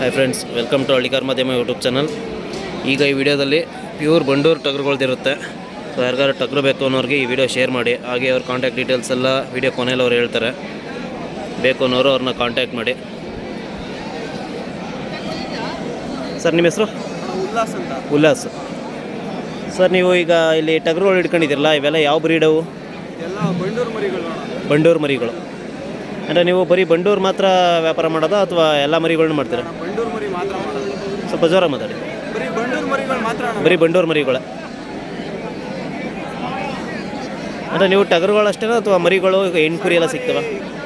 Hi friends welcome to Hallikar ಮಾಧ್ಯಮ YouTube channel ಈಗ ಈ ವಿಡಿಯೋದಲ್ಲಿ ಪ್ಯೂರ್ ಬಂಡೂರು ಟಗರುಗಳ್ದಿರುತ್ತೆ. ಸೊ ಯಾರಿಗಾರು ಟಗರು ಬೇಕು ಅನ್ನೋರಿಗೆ ಈ ವಿಡಿಯೋ ಶೇರ್ ಮಾಡಿ ಹಾಗೆ ಅವ್ರ ಕಾಂಟ್ಯಾಕ್ಟ್ ಡೀಟೇಲ್ಸ್ ಎಲ್ಲ ವಿಡಿಯೋ ಕೊನೆಯಲ್ಲಿ ಅವ್ರು ಹೇಳ್ತಾರೆ. ಬೇಕು ಅನ್ನೋರು ಅವ್ರನ್ನ ಕಾಂಟ್ಯಾಕ್ಟ್ ಮಾಡಿ. ಸರ್ ನಿಮ್ಮ ಹೆಸರು? ಉಲ್ಲಾಸ್ ಅಂತ. ಉಲ್ಲಾಸ್. ಸರ್ ನೀವು ಈಗ ಇಲ್ಲಿ ಟಗರುಗಳು ಇಟ್ಕೊಂಡಿದ್ದೀರಲ್ಲ ಇವೆಲ್ಲ ಯಾವ ಬ್ರೀಡವು ಎಲ್ಲ ಬಂಡೂರು ಮರಿಗಳು ಬಂಡೂರು ಮರಿಗಳು. ಅಂದರೆ ನೀವು ಬರೀ ಬಂಡೂರು ಮಾತ್ರ ವ್ಯಾಪಾರ ಮಾಡೋದಾ ಅಥವಾ ಎಲ್ಲ ಮರಿಗಳನ್ನ ಮಾಡ್ತೀರಾ ಅಣ್ಣ, ಬಂಡೂರು ಮರಿ ಮಾತ್ರ ಮಾಡೋದು ಸ್ವಲ್ಪ ಜೋರ ಮಾತಾಡಿ. ಬರೀ ಬಂಡೂರು ಮರಿಗಳು ಅಂದ್ರೆ ನೀವು ಟಗರುಗಳು ಅಷ್ಟೇನಾ ಅಥವಾ ಮರಿಗಳು ಈಗ ಹೆಣ್ಣು ಕುರಿ ಎಲ್ಲ ಸಿಗ್ತವೆ?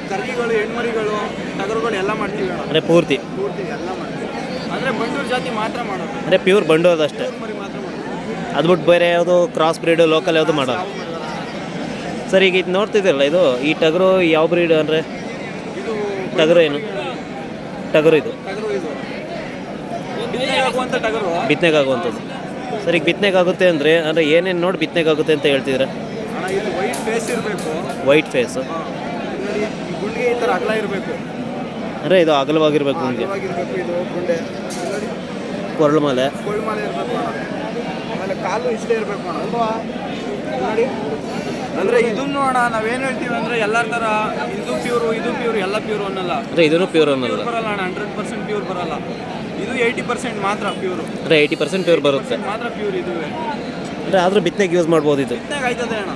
ಕರ್ಗಿಗಳು ಹೆಣ್ಮರಿಗಳು ಟಗರುಗಳು ಎಲ್ಲ ಮಾಡ್ತೀವಿ ಅಣ್ಣ. ಅಂದರೆ ಪೂರ್ತಿ? ಪೂರ್ತಿ ಎಲ್ಲ ಮಾಡ್ತೀವಿ. ಅಂದರೆ ಬಂಡೂರು ಜಾತಿ ಮಾತ್ರ ಮಾಡೋದು. ಅಂದರೆ ಪ್ಯೂರ್ ಬಂಡೂರ್ ಅಷ್ಟೇ. ಅದು ಬಿಟ್ಟು ಬೇರೆ ಯಾವುದು ಕ್ರಾಸ್ ಬ್ರೀಡು ಲೋಕಲ್ ಯಾವುದು ಮಾಡೋದು? ಸರ್ ಈಗ ಇದು ನೋಡ್ತಿದ್ದೀರಲ್ಲ ಇದು ಈ ಟಗರು ಯಾವ ಬ್ರೀಡ್ ಅಂದರೆ? ಟಗರು ಏನು? ಟಗರು ಇದು. ಟಗರು? ಆಗುವಂಥದ್ದು ಸರಿ ಈಗ ಬಿತ್ತನೆಗಾಗುತ್ತೆ ಅಂದರೆ ಅಂದರೆ ಏನೇನು ನೋಡಿ ಬಿತ್ತನೆಗಾಗುತ್ತೆ ಅಂತ ಹೇಳ್ತಿದ್ರೆ ವೈಟ್ ಫೇಸ್ ಅಂದರೆ ಇದು ಅಗಲವಾಗಿರ್ಬೇಕು ನಿಮಗೆ ಕೊರಳು ಮೇಲೆ. ಆಮೇಲೆ ಕಾಲು ಇಷ್ಟೇ ಇರಬೇಕು ನೋಡಿ. ಅಂದರೆ ಇದನ್ನು ಅಣ್ಣ ನಾವೇನು ಹೇಳ್ತೀವಿ ಅಂದರೆ ಎಲ್ಲರ ತರ ಇದು ಪ್ಯೂರು ಇದು ಪ್ಯೂರ್ ಎಲ್ಲ ಪ್ಯೂರ್ ಅನ್ನಲ್ಲ. ಅಂದರೆ ಇದನ್ನು ಪ್ಯೂರ್ ಅನ್ನಲ್ಲ ಬರಲ್ಲ ಅಣ್ಣ ಹಂಡ್ರೆಡ್ ಪರ್ಸೆಂಟ್ ಪ್ಯೂರ್ ಬರಲ್ಲ. ಇದು ಏಯ್ಟಿ ಪರ್ಸೆಂಟ್ ಮಾತ್ರ ಪ್ಯೂರು ಅಂದರೆ ಏಯ್ಟಿ ಪರ್ಸೆಂಟ್ ಪ್ಯೂರ್ ಬರುತ್ತೆ. ಮಾತ್ರ ಪ್ಯೂರ್ ಇದು. ಅಂದರೆ ಆದರೂ ಬಿತ್ತನೆಗೆ ಯೂಸ್ ಮಾಡ್ಬೋದು ಇದು. ಬಿತ್ತನೆಗೆ ಆಯ್ತದೆ ಅಣ್ಣ.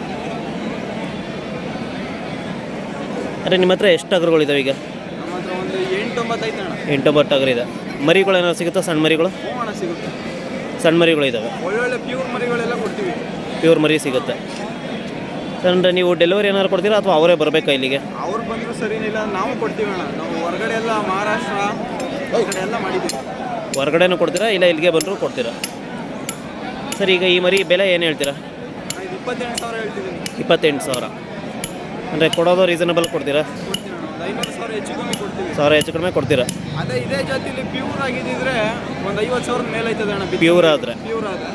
ಅಂದರೆ ನಿಮ್ಮ ಹತ್ರ ಎಷ್ಟು ಟಗರುಗಳಿದಾವೆ ಈಗ? ನಮ್ಮ ಹತ್ರ ಒಂದು ಎಂಟೊಂಬತ್ತೈತೆ ಅಣ್ಣ. ಎಂಟೊಂಬತ್ತು ಟಗರು ಇದೆ. ಮರಿಗಳು ಏನಾದ್ರು ಸಿಗುತ್ತಾ? ಸಣ್ಣ ಮರಿಗಳು? ಹ್ಞೂ ಅಣ್ಣ ಸಿಗುತ್ತೆ. ಸಣ್ಣ ಮರಿಗಳು ಇದ್ದಾವೆ ಒಳ್ಳೊಳ್ಳೆ ಪ್ಯೂರ್ ಮರಿಗಳೆಲ್ಲ ಕೊಡ್ತೀವಿ. ಪ್ಯೂರ್ ಮರಿ ಸಿಗುತ್ತೆ. ಅಂದರೆ ನೀವು ಡೆಲಿವರಿ ಏನಾದ್ರು ಕೊಡ್ತೀರಾ ಅಥವಾ ಅವರೇ ಬರಬೇಕಾ ಇಲ್ಲಿಗೆ? ಅವ್ರು ಬಂದರೂ ಸರಿನಿಲ್ಲ ನಾವು ಕೊಡ್ತೀವಿ ಅಣ್ಣ. ನಾವು ಹೊರಗಡೆ ಎಲ್ಲ ಮಹಾರಾಷ್ಟ್ರ ಹೊರಗಡೆನೂ ಕೊಡ್ತೀರಾ ಇಲ್ಲ ಇಲ್ಲಿಗೆ ಬಂದರೂ ಕೊಡ್ತೀರಾ? ಸರ್ ಈಗ ಈ ಮರಿ ಬೆಲೆ ಏನು ಹೇಳ್ತೀರಾ? ಇಪ್ಪತ್ತೆಂಟು ಸಾವಿರ ಅಂದರೆ ಕೊಡೋದು ರೀಸನಬಲ್ ಕೊಡ್ತೀರಾ? ಸಾವಿರ ಹೆಚ್ಚು ಕಡಿಮೆ ಕೊಡ್ತೀರಾ? ಅದೇ ಇದೇ ಜಾತಿಲಿ ಪ್ಯೂರ್ ಆಗಿದ್ದಿದ್ರೆ ಒಂದು ಐವತ್ತು ಸಾವಿರ ಮೇಲೆ ಆಯ್ತದೆ ಅಣ್ಣ ಪ್ಯೂರ್ ಆದರೆ. ಪ್ಯೂರ್ ಆದರೆ.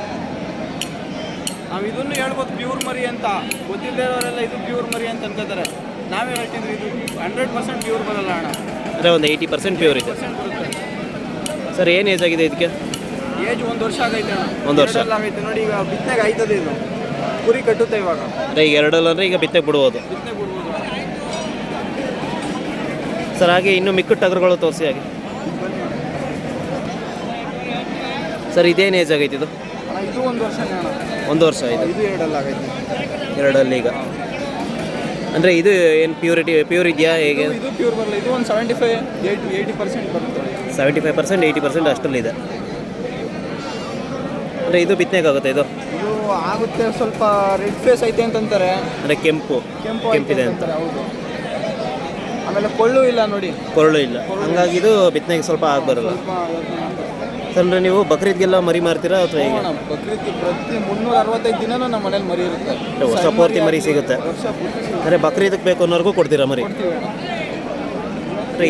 ನಾವು ಇದನ್ನು ಹೇಳ್ಬೋದು ಪ್ಯೂರ್ ಮರಿ ಅಂತ. ಗೊತ್ತಿಲ್ಲದೆ ಇರೋರೆಲ್ಲ ಇದು ಪ್ಯೂರ್ ಮರಿ ಅಂತ ಅನ್ಕೋತಾರೆ ನಾವೇ ಹೇಳ್ತಿದ್ವಿ ಇದು ಹಂಡ್ರೆಡ್ ಪರ್ಸೆಂಟ್ ಪ್ಯೂರ್ ಬರಲ್ಲ ಅಣ್ಣ. ಅಂದರೆ ಒಂದು ಏಯ್ಟಿ ಪರ್ಸೆಂಟ್ ಪ್ಯೂರ್ ಇದೆ. ಸರ್ ಏನು ಏಜ್ ಆಗಿದೆ ಇದಕ್ಕೆ? ಏಜ್ ಒಂದು ವರ್ಷ ಆಗೈತೆ ಒಂದು ವರ್ಷ. ಆಗೈತೆ. ನೋಡಿ ಈಗ ಬಿತ್ತನೆಗೆ ಆಯ್ತದೆ ಇದು. ಕುರಿ ಕಟ್ಟುತ್ತೆ ಇವಾಗ. ಅಂದರೆ ಈಗ ಎರಡಲ್ಲ ಅಂದರೆ ಈಗ ಬಿತ್ತೆ ಬಿಡ್ಬೋದು. ಬಿತ್ತನೆ ಬಿಡ್ಬೋದು. ಸರ್ ಹಾಗೆ ಇನ್ನು ಮಿಕ್ಕ ಟಗರುಗಳು ತೋರಿಸಿ ಹಾಗೆ. ಸರ್ ಇದೇನು ಏಜ್ ಆಗೈತೆ ಇದು? ಇದು ಒಂದು ವರ್ಷ ಒಂದು ವರ್ಷ ಆಯಿತು. ಇದು ಎರಡಲ್ಲ ಆಗೈತೆ. ಎರಡಲ್ಲಿ ಈಗ. ಅಂದರೆ ಇದು ಏನು ಪ್ಯೂರಿಟಿ ಪ್ಯೂರ್ ಇದೆಯಾ ಹೇಗೆ? ಇದು ಪ್ಯೂರ್ ಬರಲ್ಲ. ಇದು ಒಂದು seventy five eighty eighty percent ಬರುತ್ತೆ. Seventy five percent eighty percent ಅಷ್ಟಲ್ಲಿದೆ ಅಂದರೆ ಇದು ಬಿತ್ತನೆಗಾಗುತ್ತೆ ಇದು? ಇದು ಆಗುತ್ತೆ ಸ್ವಲ್ಪ ರೆಡ್ ಫೇಸ್ ಐತೆ ಅಂತಂತಾರೆ. ಅಂದರೆ ಕೆಂಪು ಕೆಂಪು ಕೆಂಪಿದೆ ಅಂತ. ಹೌದು. ಆಮೇಲೆ ಕೊಳ್ಳು ಇಲ್ಲ ನೋಡಿ. ಕೊರಳು ಇಲ್ಲ. ಹಂಗಾಗಿ ಇದು ಬಿತ್ತನೆಗೆ ಸ್ವಲ್ಪ ಆಗಬಾರ್ದು. ಬರಲ್ಲ ಸ್ವಲ್ಪ ಯೋಚ್ನೆ ಮಾಡ್ತಾರೆ. ಸರ್ ಅಂದರೆ ನೀವು ಬಕ್ರೀದ್ಗೆಲ್ಲ ಮರಿ ಮಾರ್ತೀರಾ ಅಥವಾ ಹೇಗೆ? ಬಕ್ರೀದ್ ಪ್ರತಿ ಮುನ್ನೂರ ಅರವತ್ತೈದು ದಿನನೂ ನಮ್ಮ ಮನೇಲಿ ಮರಿ ಇರುತ್ತೆ. ವರ್ಷ ಪೂರ್ತಿ ಮರಿ ಸಿಗುತ್ತೆ. ಅಂದರೆ ಬಕ್ರೀದಕ್ಕೆ ಬೇಕು ಅನ್ನೋರ್ಗೂ ಕೊಡ್ತೀರಾ ಮರಿ?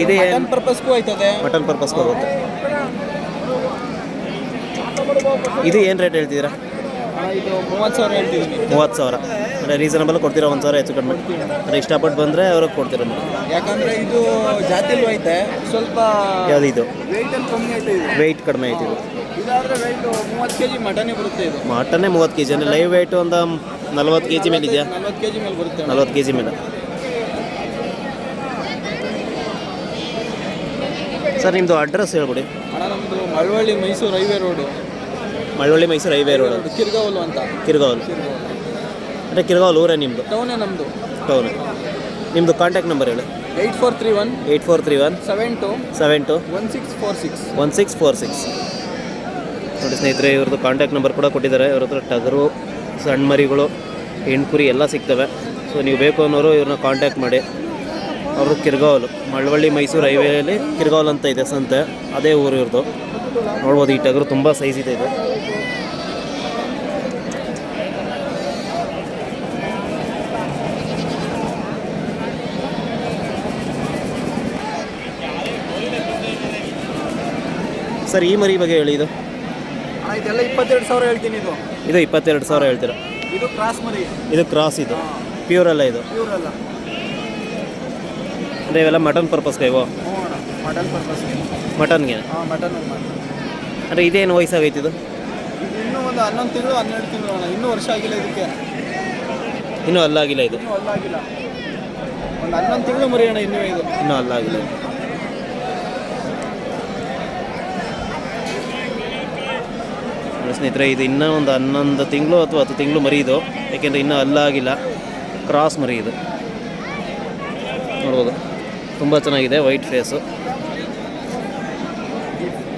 ಇದೇ ಮಟನ್ ಪರ್ಪಸ್ಗೂ ಆಯ್ತದೆ. ಮಟನ್ ಪರ್ಪಸ್ಗೂ ಹೋಗುತ್ತೆ ಇದು ಏನು ರೇಟ್ ಹೇಳ್ತಿದ್ದೀರಾ? ಇದು ಮೂವತ್ತು ಸಾವಿರ ಹೇಳ್ತಿದ್ದೀನಿ. ಮೂವತ್ತು ಸಾವಿರ. ಅಂದರೆ ರೀಸನಬಲ್ ಕೊಡ್ತೀರಾ ಒಂದು ಸಾವಿರ ಹೆಚ್ಚು ಕಡಿಮೆ? ಅಂದರೆ ಇಷ್ಟಪಟ್ಟು ಬಂದರೆ ಅವ್ರಿಗೆ ಕೊಡ್ತೀರಾ ಯಾಕಂದ್ರೆ ಇದು ಜಾತಿಲೂ ಐತೆ ಸ್ವಲ್ಪ ಯಾವುದು ಇದು? ವೆಯ್ಟ್ ಕಡಿಮೆ ಕಮ್ಮಿ ಐತೆ ಇದು. ವೆಯ್ಟ್ ಕಡಿಮೆ ಐತೆ ಇದು. ಇದಾದ್ರೆ ವೆಯ್ಟ್ ಮೂವತ್ತು ಕೆ ಜಿ ಮಟನೇ ಬರುತ್ತೆ ಇದು. ಮಟನ್ನೇ ಮೂವತ್ತು ಕೆ ಜಿ ಅಂದರೆ ಲೈವ್ ವೆಯ್ಟ್ ಒಂದು ನಲ್ವತ್ತು ಕೆ ಜಿ ಮೇಲೆ ಇದೆಯಾ ನಲ್ವತ್ತು ಕೆ ಜಿ ಮೇಲೆ ಬರುತ್ತೆ. ನಲ್ವತ್ತು ಕೆ ಜಿ ಮೇಲೆ. ಸರ್ ನಿಮ್ಮದು ಅಡ್ರೆಸ್ ಹೇಳ್ಬಿಡಿ. ಅಣ್ಣ ನಮ್ಮದು Malavalli Mysuru highway road. Malavalli Mysuru highway road. Kirgavalu ಅಂತ. ಕಿರ್ಗಾವಲ್ ಅಂದರೆ ಕಿರ್ಗಾವಲು ಊರೇ ನಿಮ್ಮದು ಟೌನೇ ನಮ್ಮದು ಟೌನ್. ನಿಮ್ಮದು ಕಾಂಟ್ಯಾಕ್ಟ್ ನಂಬರ್ ಹೇಳಿ. Eight four three one eight four three one seven two seven two one six four six. One six four six. ನೋಡಿ ಸ್ನೇಹಿತರೆ ಇವ್ರದ್ದು ಕಾಂಟ್ಯಾಕ್ಟ್ ನಂಬರ್ ಕೂಡ ಕೊಟ್ಟಿದ್ದಾರೆ. ಇವ್ರ ಹತ್ರ ಟಗರು ಸಣ್ಣ ಮರಿಗಳು ಹೆಣ್ಕುರಿ ಎಲ್ಲ ಸಿಗ್ತವೆ. ಸೊ ನೀವು ಬೇಕು ಅನ್ನೋರು ಇವ್ರನ್ನ ಕಾಂಟ್ಯಾಕ್ಟ್ ಮಾಡಿ. ಅವರು ಕಿರ್ಗಾವಲು ಮಳವಳ್ಳಿ ಮೈಸೂರು ಹೈವೇಲಿ ಕಿರ್ಗಾವಲ್ ಅಂತ ಇದೆ ಸಂತೆ. ಅದೇ ಊರು ಇವ್ರದ್ದು. ನೋಡ್ಬೋದು ಈ ಟಗರು ತುಂಬ ಸೈಜ್ ಇದೆ ಇದು. ಸರ್ ಈ ಮರಿ ಬಗ್ಗೆ ಹೇಳಿ ಇದು. ಇದೆಲ್ಲ ಇಪ್ಪತ್ತೆರಡು ಸಾವಿರ ಹೇಳ್ತೀನಿ ಇದು. ಇದು ಇಪ್ಪತ್ತೆರಡು ಸಾವಿರ ಹೇಳ್ತೀರಾ? ಇದು ಕ್ರಾಸ್ ಮರಿ. ಇದು ಕ್ರಾಸ್ ಇದು. ಪ್ಯೂರ್ ಅಲ್ಲ ಇದು. ಪ್ಯೂರ್ ಅಲ್ಲ. ಅಂದರೆ ಇವೆಲ್ಲ ಮಟನ್ ಪರ್ಪಸ್ಗೆ ಇವು? ಮಟನ್ ಪರ್ಪಸ್ ಮಟನ್ಗೆ? ಹಾಂ ಮಟನ್ ಅಂದರೆ ಇದೇನು ಇದು? ಇದು ಇನ್ನೂ ಒಂದು ಹನ್ನೊಂದು ತಿಂಗಳು ಹನ್ನೆರಡು ತಿಂಗಳು ಅಣ್ಣ. ಇನ್ನೂ ವರ್ಷ ಆಗಿಲ್ಲ ಇದಕ್ಕೆ. ಇನ್ನೂ ಅಲ್ಲಾಗಿಲ್ಲ ಇದು? ಇನ್ನೂ ಅಲ್ಲಾಗಿಲ್ಲ. ಒಂದು ಹನ್ನೊಂದು ತಿಂಗಳು ಮರಿ ಅಣ್ಣ ಇನ್ನೂ ಇದು. ಇನ್ನೂ ಅಲ್ಲಾಗಿಲ್ಲ ಸ್ನೇಹಿತರೆ ಇದು ಇನ್ನೂ ಒಂದು ಹನ್ನೊಂದು ತಿಂಗಳು ಅಥವಾ ಹತ್ತು ತಿಂಗಳು ಮರಿ ಇದು. ಯಾಕೆಂದರೆ ಇನ್ನೂ ಅಲ್ಲಾಗಿಲ್ಲ. ಕ್ರಾಸ್ ಮರಿ ಇದು. ನೋಡ್ಬೋದು. ತುಂಬ ಚೆನ್ನಾಗಿದೆ ವೈಟ್ ಫೇಸು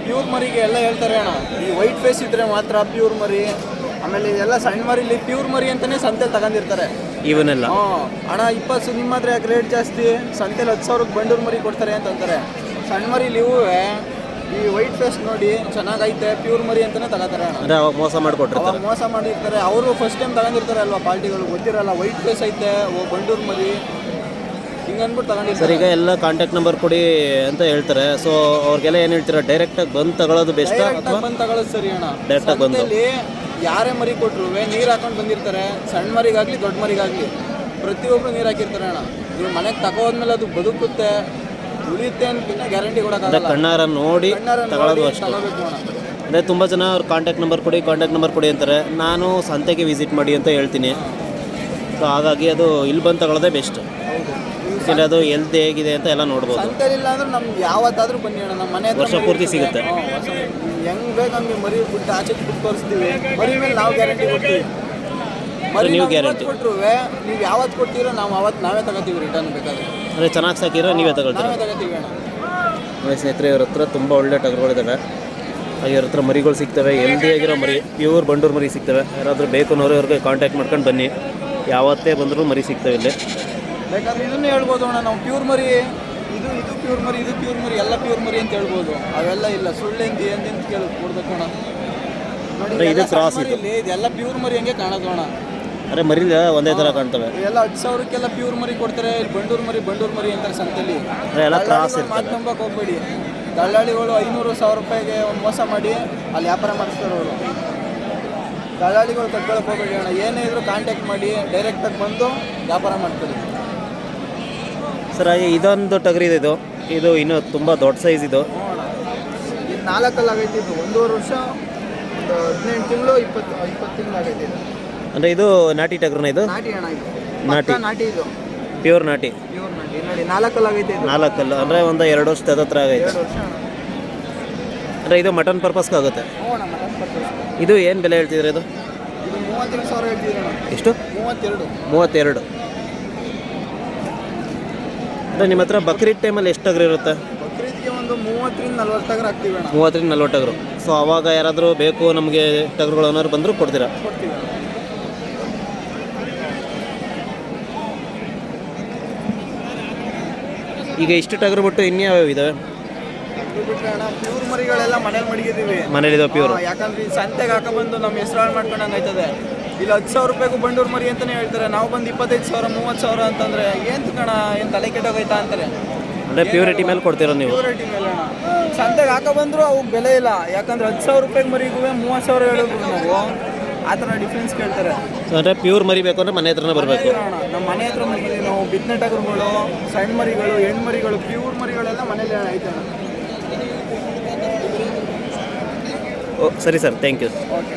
ಪ್ಯೂರ್ ಮರಿಗೆ ಎಲ್ಲ ಹೇಳ್ತಾರೆ ಅಣ್ಣ. ಈ ವೈಟ್ ಫೇಸ್ ಇದ್ರೆ ಮಾತ್ರ ಪ್ಯೂರ್ ಮರಿ ಆಮೇಲೆ ಎಲ್ಲ ಸಣ್ಣ ಮರಿಲಿ ಪ್ಯೂರ್ ಮರಿ ಅಂತಾನೆ ಸಂತೆ ತಗೊಂಡಿರ್ತಾರೆ. ಇವನ್ನೆಲ್ಲ? ಹಣ ಅಣ್ಣ ಇಪ್ಪತ್ತು ನಿಮ್ಮ ಹತ್ರ ಯಾಕೆ ರೇಟ್ ಜಾಸ್ತಿ? ಸಂತೆಲಿ ಹತ್ತು ಸಾವಿರಕ್ಕೆ ಬಂಡೂರು ಮರಿ ಕೊಡ್ತಾರೆ ಅಂತ ಅಂತಾರೆ. ಸಣ್ಣ ಮರಿಲಿ ಇವು ಈ ವೈಟ್ ಫೇಸ್ ನೋಡಿ ಚೆನ್ನಾಗೈತೆ ಪ್ಯೂರ್ ಮರಿ ಅಂತಾನೆ ತಗೋತಾರೆ ಅಂದರೆ ಅವಾಗ ಮೋಸ ಅವಾಗ ಮೋಸ ಮಾಡಿರ್ತಾರೆ. ಅವರು ಫಸ್ಟ್ ಟೈಮ್ ತಗೊಂಡಿರ್ತಾರೆ ಅಲ್ವಾ ಪಾರ್ಟಿಗಳು ಗೊತ್ತಿರಲ್ಲ ವೈಟ್ ಫೇಸ್ ಐತೆ ಓ ಬಂಡೂರು ಮರಿ. ಸರ್ ಈಗ ಎಲ್ಲ ಕಾಂಟ್ಯಾಕ್ಟ್ ನಂಬರ್ ಕೊಡಿ ಅಂತ ಹೇಳ್ತಾರೆ. ಸೊ ಅವ್ರಿಗೆಲ್ಲ ಏನು ಹೇಳ್ತೀರಾ? ಡೈರೆಕ್ಟಾಗಿ ಬಂದು ತಗೊಳ್ಳೋದು ಬೆಸ್ಟ್ ಡೈರೆಕ್ಟ್ ಅಥವಾ ಬಂದು ತಗೊಳ್ಳೋದು ಸರಿ ಡೈರೆಕ್ಟ್ ಆಗಿ ಆಗ್ ಬಂದು. ಸಂತೆಲಿ ಯಾರೇ ಮರಿ ಕೊಟ್ರು ನೀರು ಹಾಕೊಂಡು ಬಂದಿರ್ತಾರೆ. ಸಣ್ಣ ಮರಿಗಾಗ್ಲಿ ದೊಡ್ಡ ಮರಿಗಾಗ್ಲಿ ಪ್ರತಿಯೊಬ್ರು ನೀರು ಹಾಕಿರ್ತಾರೆ ಅಣ್ಣ. ನೀವು ಮನೆಗೆ ತಗೋದ್ಮೇಲೆ ಅದು ಬದುಕುತ್ತೆ. ಉಳಿಯುತ್ತೆ ಅಂತ ಗ್ಯಾರಂಟಿ ಕೊಡೋಕ್ಕಾಗಲ್ಲ. ಕಣ್ಣಾರ ನೋಡಿ ಕಣ್ಣಾರ ತಗೊಳ್ಳೋದು ನೋಡಿ ಅಷ್ಟು. ತಗೋಬೇಕು ಅಣ್ಣ. ಅಂದರೆ ತುಂಬ ಜನ ಅವ್ರ ಕಾಂಟ್ಯಾಕ್ಟ್ ನಂಬರ್ ಕೊಡಿ ಕಾಂಟ್ಯಾಕ್ಟ್ ನಂಬರ್ ಕೊಡಿ ಅಂತಾರೆ. ನಾನು ಸಂತೆಗೆ ವಿಸಿಟ್ ಮಾಡಿ ಅಂತ ಹೇಳ್ತೀನಿ. ಸೊ ಹಾಗಾಗಿ ಅದು ಇಲ್ಲಿ ಬಂದು ತಗೊಳ್ಳೋದೇ ಬೆಸ್ಟ್ ಅದು ಎಲ್ತ್ ಹೇಗಿದೆ ಅಂತ ಎಲ್ಲ ನೋಡ್ಬೋದು. ಸಂತೆಲಿಲ್ಲ ಅಂದ್ರೆ ನಮ್ಗೆ ಯಾವತ್ತಾದ್ರೂ ಬನ್ನಿ ಅಣ್ಣ ನಮ್ಮ ಮನೆ ಹತ್ರ ವರ್ಷ ಮರಿ ಪೂರ್ತಿ. ಸಿಗುತ್ತೆ. ಹ್ಞೂ, ವರ್ಷ ಪೂರ್ತಿ. ಹೆಂಗ್ ಬೇಕು ಹಂಗೆ ಮರಿ ಬಿಟ್ಟು ಆಚೆ ಬಿಟ್ಟು ತೋರಿಸ್ತೀವಿ. ಮರಿ ಮೇಲೆ ನಾವು ಗ್ಯಾರಂಟಿ ಕೊಡ್ತೀವಿ. ಮರಿ ನೀವು ಗ್ಯಾರಂಟಿ guarantee. ಕೊಟ್ಟರು ನೀವು ಯಾವತ್ತು ಕೊಡ್ತೀರೋ ನಾವು ಅವತ್ತು ನಾವೇ ತಗೋತೀವಿ ರಿಟರ್ನ್ ಬೇಕಾದ್ರೆ. ಅಂದರೆ ಚೆನ್ನಾಗಿ ಸಾಕಿರೋ ನೀವೇ ತಗೊಳ್ತೀರ? ನಾವೇ ತಗೋತೀವಿ ಅಣ್ಣ. ನೋಡಿ ಸ್ನೇಹಿತರೆ ಇವ್ರ ಹತ್ರ ತುಂಬ ಒಳ್ಳೆ ಟಗರುಗಳಿದ್ದಾವೆ ಹಾಗೆ ಇವ್ರ ಹತ್ರ ಮರಿಗಳು ಸಿಗ್ತವೆ ಎಲ್ದಿ ಆಗಿರೋ ಮರಿ ಪ್ಯೂರ್ ಬಂಡೂರು ಮರಿ ಸಿಗ್ತವೆ. ಯಾರಾದರೂ ಬೇಕು ಅನ್ನೋರು ಇವ್ರಿಗೆ ಕಾಂಟ್ಯಾಕ್ಟ್ ಮಾಡ್ಕೊಂಡು ಬನ್ನಿ. ಯಾವತ್ತೇ ಬಂದರೂ ಮರಿ ಸಿಗ್ತವೆ ಇಲ್ಲಿ. ಬೇಕಾದ್ರೆ ಇದನ್ನೇ ಹೇಳ್ಬೋದು ಅಣ್ಣ. ನಾವು ಪ್ಯೂರ್ ಮರಿ ಇದು ಇದು ಪ್ಯೂರ್ ಮರಿ ಇದು ಪ್ಯೂರ್ ಮರಿ ಎಲ್ಲ ಪ್ಯೂರ್ ಮರಿ ಅಂತ ಹೇಳ್ಬೋದು. ಅವೆಲ್ಲ ಇಲ್ಲ. ಸುಳ್ಳೆಂದು ಅಂತ ಕೇಳಿ ಕೊಡ್ಬೇಕು ಅಣ್ಣ. ನೋಡಿ ಇದು. ಮರಿಲಿ ಇದೆಲ್ಲ ಪ್ಯೂರ್ ಮರಿ ಹಂಗೆ ಕಾಣೋದು ಅಣ್ಣ. ಅರೆ ಮರಿ ಒಂದೇ ಥರ ಕಾಣ್ತವೆ. ಎಲ್ಲ ಹತ್ತು ಸಾವಿರಕ್ಕೆಲ್ಲ ಪ್ಯೂರ್ ಮರಿ ಕೊಡ್ತಾರೆ. ಇಲ್ಲಿ ಬಂಡೂರು ಮರಿ ಬಂಡೂರು ಮರಿ ಅಂತಾರೆ ಸಂತಲ್ಲಿ ಎಲ್ಲ ಕ್ರಾಸ್ ಮಾತು ನಂಬಕ್ಕೆ ಹೋಗ್ಬೇಡಿ. ದಲ್ಲಾಳಿಗಳು ಐನೂರು ಸಾವಿರ ರೂಪಾಯಿಗೆ ಒಂದು ಮೋಸ ಮಾಡಿ ಅಲ್ಲಿ ವ್ಯಾಪಾರ ಮಾಡಿಸ್ತಾರೆ ಅವರು. ದಲ್ಲಾಳಿಗಳು ಕಟ್ಕೊಳಕ್ಕೆ ಹೋಗ್ಬೇಡಿ ಅಣ್ಣ. ಏನೇ ಇದ್ರು ಕಾಂಟ್ಯಾಕ್ಟ್ ಮಾಡಿ ಡೈರೆಕ್ಟಾಗಿ ಬಂದು ವ್ಯಾಪಾರ ಮಾಡ್ಕೊಳ್ಳಿ. ಸರ್ ಹಾಗೆ ಇದೊಂದು ಟಗರಿ ಇದೆ ಇದು. ಇದು ಇನ್ನೂ ತುಂಬ ದೊಡ್ಡ ಸೈಜ್ ಇದು. ಇದು ನಾಲ್ಕಲ್ಲಿ ಆಗೈತೆ ಇದು ಒಂದೂವರೆ ವರ್ಷ ಒಂದು ಹದಿನೆಂಟು ತಿಂಗಳು ಇಪ್ಪತ್ತು ಇಪ್ಪತ್ತು ತಿಂಗಳು ಆಗೈತಿ ಇದು. ಅಂದರೆ ಇದು ನಾಟಿ ಟಗರ್ನ ಇದು? ನಾಟಿ ಇದು. ನಾಟಿ. ಪಕ್ಕಾ ನಾಟಿ. ಇದು. ಪ್ಯೂರ್ ನಾಟಿ. ಪ್ಯೂರ್ ನಾಟಿ. ನೋಡಿ ನಾಲ್ಕಲ್ಲಿ ಆಗೈತಿ ಇದು. ನಾಲ್ಕಲ್ಲ. ಅಂದರೆ ಒಂದು ಎರಡು ವರ್ಷದ ಹತ್ರ ಆಗೈತೆ. ಅಂದ್ರೆ ವರ್ಷ ಅಣ್ಣ. ಅಂದರೆ ಇದು ಮಟನ್ ಪರ್ಪಸ್ಗೆ ಆಗುತ್ತೆ. ಮಟನ್ ಇದು ಏನು ಬೆಲೆ ಹೇಳ್ತಿದ್ರೆ ಇದು? ಇದು ಮೂವತ್ತೆರಡು ಸಾವಿರ ಎಷ್ಟು? ಮೂವತ್ತೆರಡು. ಮೂವತ್ತೆರಡು. ಅಂದರೆ ನಿಮ್ಮ ಹತ್ರ ಬಕ್ರೀದ್ ಟೈಮಲ್ಲಿ ಎಷ್ಟು ಟಗರು ಇರುತ್ತೆ? ಬಕ್ರೀದ್ಗೆ ಒಂದು ಮೂವತ್ತರಿಂದ ನಲ್ವತ್ತು ಟಗರು ಹಾಕ್ತೀವಿ ಅಣ್ಣ. ಮೂವತ್ತರಿಂದ ನಲ್ವತ್ತು ಟಗರು. ಸೊ ಅವಾಗ ಯಾರಾದರೂ ಬೇಕು ನಮಗೆ ಟಗರುಗಳು ಏನಾದ್ರು ಬಂದರೂ ಕೊಡ್ತೀರಾ? ಕೊಡ್ತೀವಿ ಈಗ ಇಷ್ಟು ಟಗರು ಬಿಟ್ಟು ಇನ್ಯಾವ್ಯಾವ ಇದಾವೆ? ಅದು ಬಿಟ್ರೆ ಅಣ್ಣ ಪ್ಯೂರ್ ಮರಿಗಳೆಲ್ಲ ಮನೇಲಿ ಮಡಗಿದೀವಿ ಮನೇಲಿದಾವೆ ಪ್ಯೂರ್. ಹಾ, ಯಾಕಂದ್ರೆ ಈ ಸಂತೆಗೆ ಹಾಕೊಂಡ್ಬಂದು ನಮ್ಮ ಹೆಸರು ಹಾಳು ಮಾಡ್ಕೊಂಡಂಗೆ ಆಯ್ತದೆ. ಇಲ್ಲಿ ಹತ್ತು ಸಾವಿರ ರೂಪಾಯಿಗೂ ಬಂಡೂರು ಮರಿ ಅಂತಲೇ ಹೇಳ್ತಾರೆ. ನಾವು ಬಂದು ಇಪ್ಪತ್ತೈದು ಸಾವಿರ ಮೂವತ್ತು ಸಾವಿರ ಅಂತಂದರೆ ಏನು ಕಣ ಏನು ತಲೆ ಕೆಟ್ಟೋಗೈತಾ ಅಂತಾರೆ? ಅಂದರೆ ಪ್ಯೂರಿಟಿ ಮೇಲೆ ಕೊಡ್ತೀರಾ ನೀವು? ಪ್ಯೂರಿಟಿ ಮೇಲೆ ಅಣ್ಣ. ಸಂತೆಗೆ ಬಂದರೂ ಅವು ಬೆಲೆ ಇಲ್ಲ. ಯಾಕಂದ್ರೆ ಹತ್ತು ಸಾವಿರ ರೂಪಾಯಿಗೆ ಮರಿಗೂ ಮೂವತ್ತು ಸಾವಿರ ಹೇಳಿದ್ರು ನಾವು. ಆ ಥರ ಡಿಫ್ರೆನ್ಸ್ ಕೇಳ್ತಾರೆ. ಅಂದರೆ ಪ್ಯೂರ್ ಮರಿ ಬೇಕು ಅಂದರೆ ಮನೆ ಹತ್ರನೇ ಬರಬೇಕು. ಅಣ್ಣ. ನಮ್ಮ ಮನೆ ಹತ್ರ ಮರಿ ನಾವು ಬಿತ್ತನೆ ಟಗರುಗಳು ಸಣ್ಣ ಮರಿಗಳು ಹೆಣ್ಣು ಮರಿಗಳು ಪ್ಯೂರ್ ಮರಿಗಳೆಲ್ಲ ಮನೇಲಿ ಐತೆ ಅಣ್ಣ. ಓ ಸರಿ ಸರ್. Thank you okay